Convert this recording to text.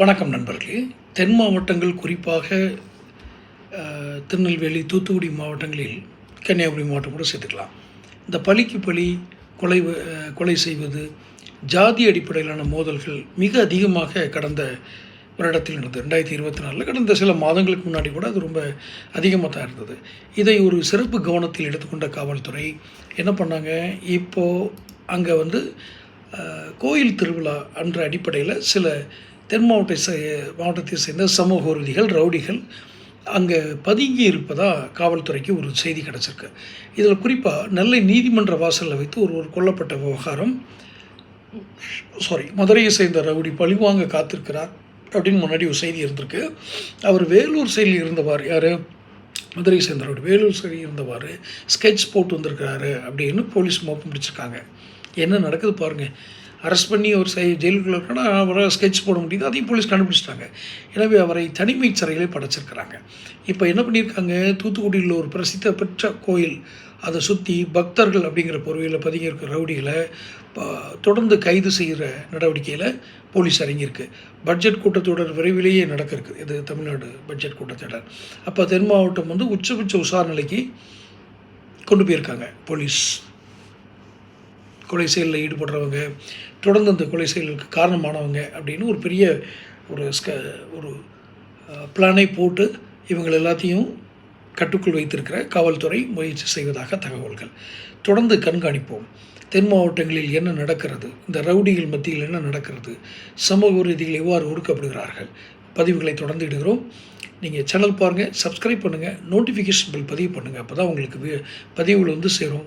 வணக்கம் நண்பர்களே. தென் மாவட்டங்கள் குறிப்பாக திருநெல்வேலி தூத்துக்குடி மாவட்டங்களில் கன்னியாகுமரி மாவட்டம் கூட சேர்த்துக்கலாம். இந்த பலிக்கு பலி கொலை கொலை செய்வது ஜாதி அடிப்படையிலான மோதல்கள் மிக அதிகமாக கடந்த வருடத்தில் இருந்தது ரெண்டாயிரத்தி இருபத்தி நாலில் கடந்த சில மாதங்களுக்கு முன்னாடி கூட அது ரொம்ப அதிகமாக தான் இருந்தது. இதை ஒரு சிறப்பு கவனத்தில் எடுத்துக்கொண்ட காவல்துறை என்ன பண்ணாங்க? இப்போது அங்கே வந்து கோயில் திருவிழா என்ற அடிப்படையில் சில தென் மாவட்ட செ- மாவட்டத்தை சேர்ந்த சமூக உறுதிகள் ரவுடிகள் அங்கே பதுங்கி இருப்பதாக காவல்துறைக்கு ஒரு செய்தி கிடச்சிருக்கு. இதில் குறிப்பாக நெல்லை நீதிமன்ற வாசலில் வைத்து ஒருவர் கொல்லப்பட்ட விவகாரம். சாரி மதுரையை சேர்ந்த ரவுடி பழிவாங்க காத்திருக்கிறார் அப்படின்னு முன்னாடி ஒரு செய்தி இருந்திருக்கு. அவர் வேலூர் சைடில் இருந்தவார் யார்? மதுரை சேர்ந்த ரவுடி வேலூர் சைடு இருந்தவார் ஸ்கெட்ச் போட்டு வந்திருக்கிறாரு அப்படின்னு போலீஸ் மோப்பம் பிடிச்சிருக்காங்க என்ன நடக்குது பாருங்கள் அரெஸ்ட் பண்ணி அவர் சை ஜெயிலுக்குள்ள இருக்கனா அவரை ஸ்கெட்ச் போட முடியுது. அதையும் போலீஸ் கண்டுபிடிச்சிட்டாங்க. எனவே அவரை தனிமை சிறையிலே படைச்சிருக்கிறாங்க. இப்போ என்ன பண்ணியிருக்காங்க? தூத்துக்குடியில் ஒரு பிரசித்த பெற்ற கோயில். அதை சுற்றி பக்தர்கள் அப்படிங்கிற பொறுவையில் பதுங்கியிருக்க ரவுடிகளை தொடர்ந்து கைது செய்கிற நடவடிக்கையில் போலீஸ் இறங்கியிருக்கு. பட்ஜெட் கூட்டத்தொடர் விரைவிலேயே நடக்க இருக்குது. இது தமிழ்நாடு பட்ஜெட் கூட்டத்தொடர். அப்போ தென் மாவட்டம் வந்து உச்சபட்ச நிலைக்கு கொண்டு போயிருக்காங்க போலீஸ் கொலை செயலில் ஈடுபடுறவங்க தொடர்ந்து அந்த கொலை செயலுக்கு காரணமானவங்க அப்படின்னு ஒரு பெரிய ஒரு ஸ்க ஒரு பிளானை போட்டு இவங்கள் எல்லாத்தையும் கட்டுக்குள் வைத்திருக்கிற காவல்துறை முயற்சி செய்வதாக தகவல்கள். தொடர்ந்து கண்காணிப்போம். தென் மாவட்டங்களில் என்ன நடக்கிறது? இந்த ரவுடிகள் மத்தியில் என்ன நடக்கிறது? சமூக ரீதியில் எவ்வாறு ஒடுக்கப்படுகிறார்கள்? பதிவுகளை தொடர்ந்து இடுகிறோம். நீங்கள் சேனல் பாருங்கள் சப்ஸ்கிரைப் பண்ணுங்கள் நோட்டிஃபிகேஷன் பில் பதிவு பண்ணுங்கள் அப்போ தான் உங்களுக்கு பதிவுகள் வந்து சேரும்.